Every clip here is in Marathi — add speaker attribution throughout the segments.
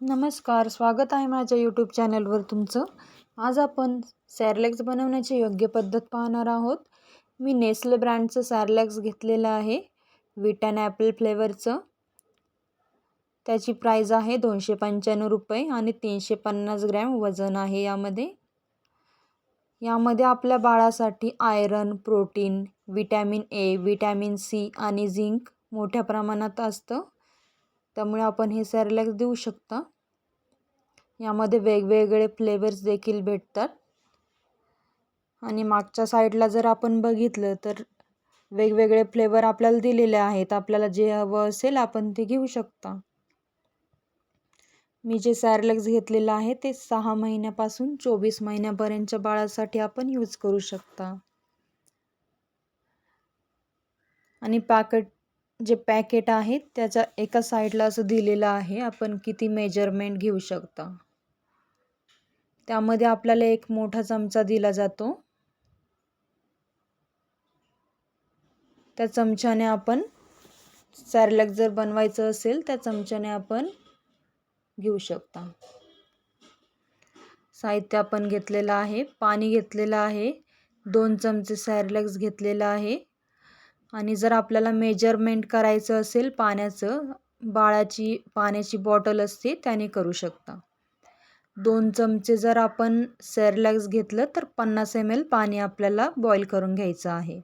Speaker 1: नमस्कार स्वागत आहे माझ्या यूट्यूब चॅनलवर तुमचं. आज आपण सॅरलॅक्स बनवण्याची योग्य पद्धत पाहणार आहोत. मी नेस्ले ब्रँडचं सॅरलॅक्स घेतलेलं आहे. विट अँड ॲपल फ्लेवरचं त्याची प्राईज आहे दोनशे पंच्याण्णव रुपये आणि तीनशे पन्नास ग्रॅम वजन आहे यामध्ये. यामध्ये आपल्या बाळासाठी iron protein vitamin A vitamin C आणि झिंक मोठ्या प्रमाणात असतं. त्यामुळे आपण हे सॅरलॅक्स देऊ शकता. यामध्ये वेगवेगळे फ्लेवर्स देखील भेटतात. आणि मागच्या साईडला जर आपण बघितलं तर वेगवेगळे फ्लेवर आपल्याला दिलेले आहेत. आपल्याला जे हवं असेल आपण ते घेऊ शकता. मी जे सॅरलॅक्स घेतलेलं आहे ते सहा महिन्यापासून चोवीस महिन्यापर्यंतच्या बाळासाठी आपण यूज करू शकता. आणि पॅकेट जे पॅकेट आहेत त्याच्या एका साईडला असं दिलेलं आहे. आपण किती मेजरमेंट घेऊ शकता. त्यामध्ये आपल्याला एक मोठा चमचा दिला जातो. त्या चमच्याने आपण सॅरलॅक जर बनवायचं असेल त्या चमच्याने आपण घेऊ शकता. साहित्य आपण घेतलेलं आहे पाणी घेतलेलं आहे दोन चमचे सॅरलॅक्स घेतलेलं आहे. आणि जर आपल्याला मेजरमेंट करायचं असेल पाण्याचं बाळाची पाण्याची बॉटल असते त्याने करू शकता. दोन चमचे जर आपण सेरलॅक्स घेतलं तर पन्नास एम एल पाणी आपल्याला बॉईल करून घ्यायचं आहे.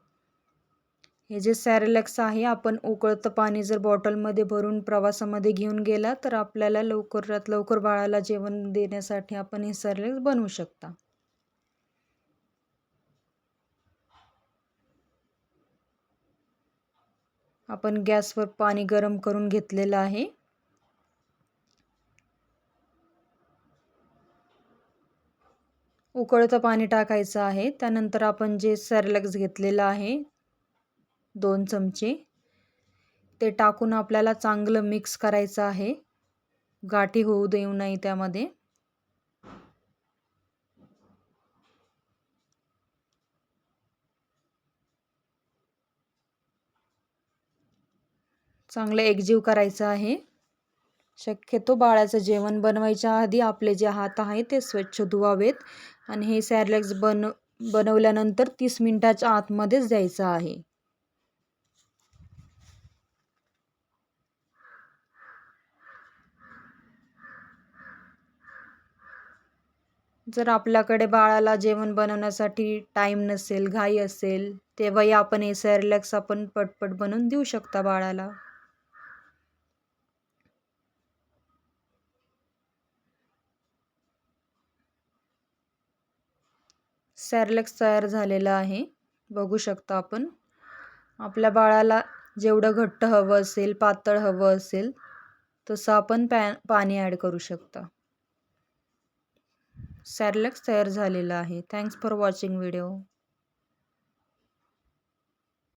Speaker 1: हे जे सॅरेलॅक्स आहे आपण उकळतं पाणी जर बॉटलमध्ये भरून प्रवासामध्ये घेऊन गेला तर आपल्याला लवकरात लवकर बाळाला जेवण देण्यासाठी आपण हे सॅरेलॅक्स बनवू शकता. आपण गॅसवर पाणी गरम करून घेतलेलं आहे. उकळतं पाणी टाकायचं आहे. त्यानंतर आपण जे सॅरलॅक्स घेतलेलं आहे दोन चमचे ते टाकून आपल्याला चांगलं मिक्स करायचं आहे. गाठी होऊ देऊ नये त्यामध्ये. चांगलं एकजीव करायचं आहे. शक्यतो बाळाचं जेवण बनवायच्या आधी आपले जे हात आहे ते स्वच्छ धुवावेत आणि हे सॅरलॅक्स बन बनवल्यानंतर तीस मिनटाच्या आतमध्येच द्यायचं आहे. जर आपल्याकडे बाळाला जेवण बनवण्यासाठी टाईम नसेल घाई असेल तेव्हाही आपण हे सॅरलॅक्स आपण पटपट बनवून देऊ शकता बाळाला. सॅरलॅक्स तयार झालेला आहे. बघू शकता आपण. आपल्या बाळाला जेवढं घट्ट हवं असेल पातळ हवं असेल तसं आपण पॅ पाणी ॲड करू शकता. सॅरलॅक्स तयार झालेलं आहे. Thanks for watching video.